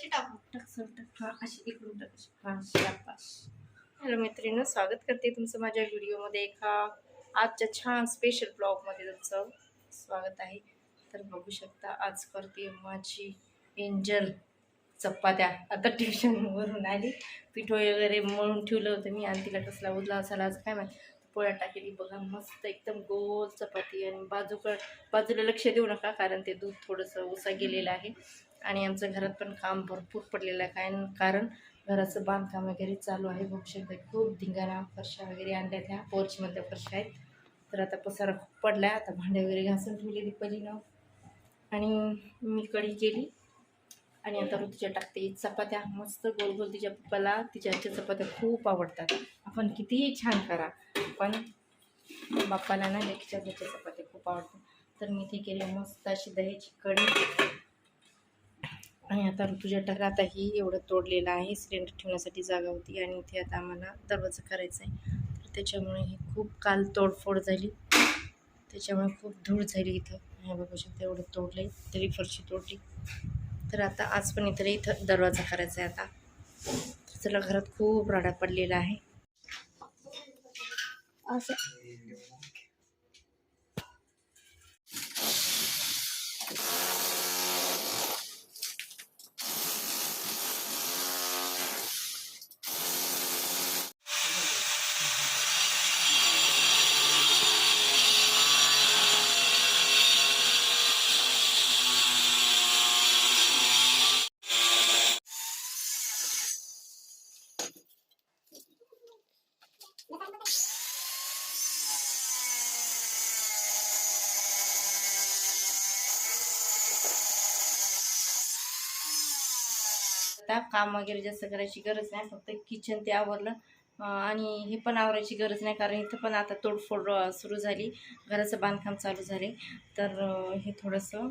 कशी टाकू. सर टाक. अशी इकडून टक अशी. शाबाश हॅलो मैत्रिणी स्वागत करते तुमचं माझ्या व्हिडिओमध्ये एका आजच्या छान स्पेशल ब्लॉगमध्ये तुमचं स्वागत आहे. तर बघू शकता आज करते माझी एंजल चपात्या. आता ट्युशनवरून आली. पीठ वगैरे मळून ठेवलं होतं मी. आणि तिला कसला उदला झाला आज काय माहिती. पोळ्या टाकेली बघा मस्त एकदम गोल चपाती आणि बाजूकड बाजूला लक्ष देऊ नका कारण ते दूध थोडंसं उसा गेलेलं आहे. आणि आमचं घरात पण काम भरपूर पडलेलं आहे. कारण कारण घराचं बांधकाम वगैरे चालू आहे. बघू शकता खूप धिंगाणा फरशा वगैरे आणल्या त्या पोर्चमधल्या फरशा आहेत. तर आता पसारा खूप पडला आहे आता भांडे वगैरे घासून ठेवली दीपालीनं आणि मी कढी केली. आणि आता ऋतूच्या टाकते. चपात्या मस्त गोल गोल तिच्या पप्पाला तिच्या हातच्या चपात्या खूप आवडतात. आपण कितीही छान करा पण बाप्पाला ना लेकीच्या घरच्या चपात्या खूप आवडतात. तर मी ते केले मस्त अशी दह्याची कढी. आणि आता ऋतुजा टक ही एवढं तोडलेलं आहे सिलेंडर ठेवण्यासाठी जागा होती आणि इथे आता आम्हाला दरवाजा करायचा आहे. तर त्याच्यामुळे ही खूप काल तोडफोड झाली. त्याच्यामुळे खूप धूळ झाली इथं. ह्या बघू एवढं तोडलं आहे तरी फरशी तोडली. तर आता आज पण इथं इथं दरवाजा करायचा आहे आता. चला घरात खूप राडा पडलेला आहे. असं. आता काम वगैरे जास्त करायची गरज नाही फक्त किचन ते आवरलं. आणि हे पण आवरायची गरज नाही कारण इथं पण आता तोडफोड सुरू झाली. घराचं बांधकाम चालू झाले. तर हे थोडंसं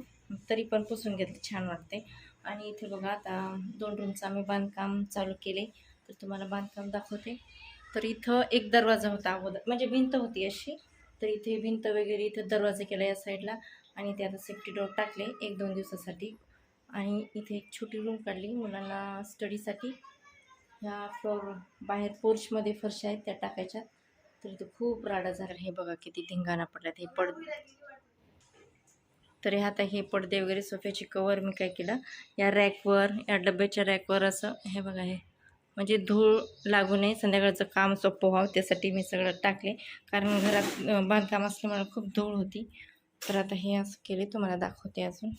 तरी पण पुसून घेतलं छान वाटते आणि इथे बघा आता दोन रूमचं आम्ही बांधकाम चालू केले. तर तुम्हाला बांधकाम दाखवते. तर इथं एक दरवाजा होता अगोदर. म्हणजे भिंत होती अशी. तर इथे भिंत वगैरे इथं दरवाजा केला या साईडला. आणि ते आता सेफ्टी डोर टाकले एक दोन दिवसासाठी. आणि इथे एक छोटी रूम काढली मुलांना स्टडीसाठी ह्या फ्लोर बाहेर पोर्चमध्ये फरशा आहेत त्या टाकायच्या. तर इथे खूप राडा झाला हे बघा किती धिंगाणा पडल्यात. हे पड तर हे आता हे पडदे वगैरे सोफ्याची कवर मी काय केलं? या रॅकवर या डब्याच्या रॅकवर असं. हे बघा हे. म्हणजे धूळ लागू नये संध्याकाळचं काम सोपं व्हावं त्यासाठी मी सगळं टाकले. कारण घरात बांधकाम असल्यामुळे खूप धूळ होती. तर आता हे असं केले तुम्हाला दाखवते अजून.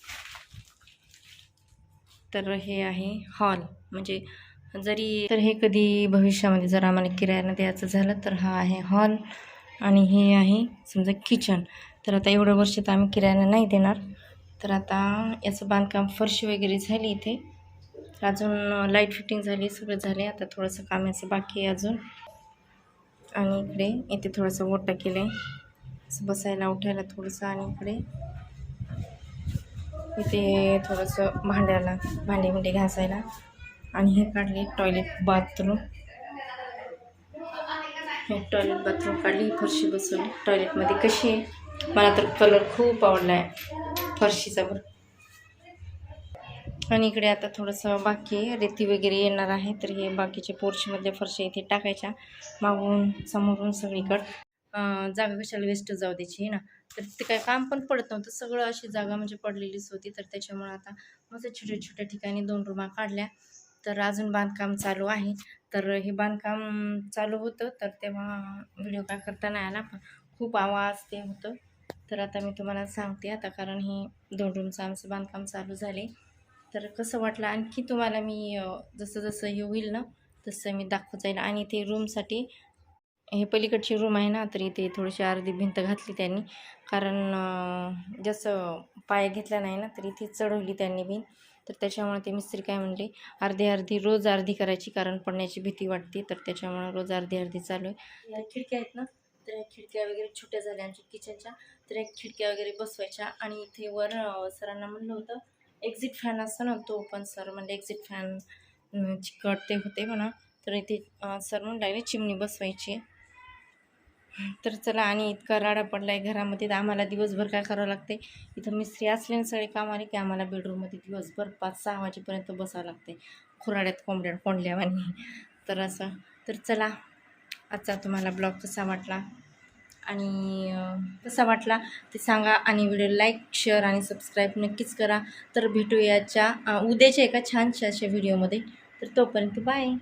तर हे आहे हॉल. म्हणजे जरी तर हे कधी भविष्यामध्ये जर आम्हाला किरायानं द्यायचं झालं तर हा आहे हॉल. आणि हे आहे समजा किचन. तर आता एवढं वर्ष तर आम्ही किरायानं नाही देणार. तर आता याचं बांधकाम फरशी वगैरे झाली इथे. तर अजून लाइट फिटिंग झाली सगळं झाले आता थोडंसं काम असं बाकी आहे अजून. आणि इकडे इथे थोडंसं ओटा केलं आहे असं बसायला उठायला थोडंसं आणि इकडे. इथे थोडंसं भांड्याला भांडे भांडे घासायला. आणि हे काढले टॉयलेट बाथरूम हे टॉयलेट बाथरूम काढली फरशी बसवली. टॉयलेटमध्ये कशी आहे? मला तर कलर खूप आवडला आहे फरशीचा बरं आणि इकडे आता थोडंसं बाकी रेती वगैरे येणार आहे. तर हे बाकीचे पोर्चमधल्या फरशा इथे टाकायच्या मागून समोरून सगळीकडं. जागा कशाला वेस्ट जाऊ द्यायची ना? तर ते काय काम पण पडत नव्हतं. सगळं अशी जागा म्हणजे पडलेलीच होती. तर त्याच्यामुळे आता मस्त छोट्या छोट्या ठिकाणी दोन रूमा काढल्या. तर अजून बांधकाम चालू आहे. तर हे बांधकाम चालू होतं. तर तेव्हा व्हिडिओ काय करता नाही आला पण खूप आवाज ते होतं. तर आता मी तुम्हाला सांगते आता कारण हे दोन रूमचं आमचं बांधकाम चालू झाले. तर कसं वाटलं आणखी तुम्हाला मी जसं जसं हे होईल ना तसं मी दाखवत जाईल आणि ते रूमसाठी हे पलीकडची रूम आहे ना तर इथे थोडीशी अर्धी भिंत घातली त्यांनी. कारण जसं पाय घेतला नाही ना तर इथे चढवली त्यांनी भिंत तर त्याच्यामुळे ते मिस्त्री काय म्हणले अर्धी अर्धी रोज अर्धी करायची कारण पडण्याची भीती वाटते. तर त्याच्यामुळे रोज अर्धी अर्धी चालू आहे. या खिडक्या आहेत ना तर या खिडक्या वगैरे छोट्या झाल्या आमच्या किचनच्या तर या खिडक्या वगैरे बसवायच्या. आणि इथे वर सरांना म्हणलं होतं एक्झिट फॅन असतो ना तो पण सर म्हणजे एक्झिट फॅन चिकट ते होते म्हणा. तर इथे सर म्हणून लागले चिमणी बसवायची. तर चला आणि इतका राडा पडला आहे घरामध्ये तर आम्हाला दिवसभर काय करावं लागते इथं मिस्त्री असल्याने सगळे काम आले की आम्हाला बेडरूममध्ये दिवसभर पाच सहा वाजेपर्यंत बसावं लागते खुराड्यात कोंबड्या कोंडल्यावानी. तर असं तर चला आजचा तुम्हाला ब्लॉग कसा वाटला. आणि कसा वाटला ते सांगा आणि व्हिडिओ लाईक शेअर आणि सबस्क्राईब नक्कीच करा. तर भेटूयाच्या उद्याच्या एका छानशा अशा व्हिडिओमध्ये. तर तोपर्यंत बाय.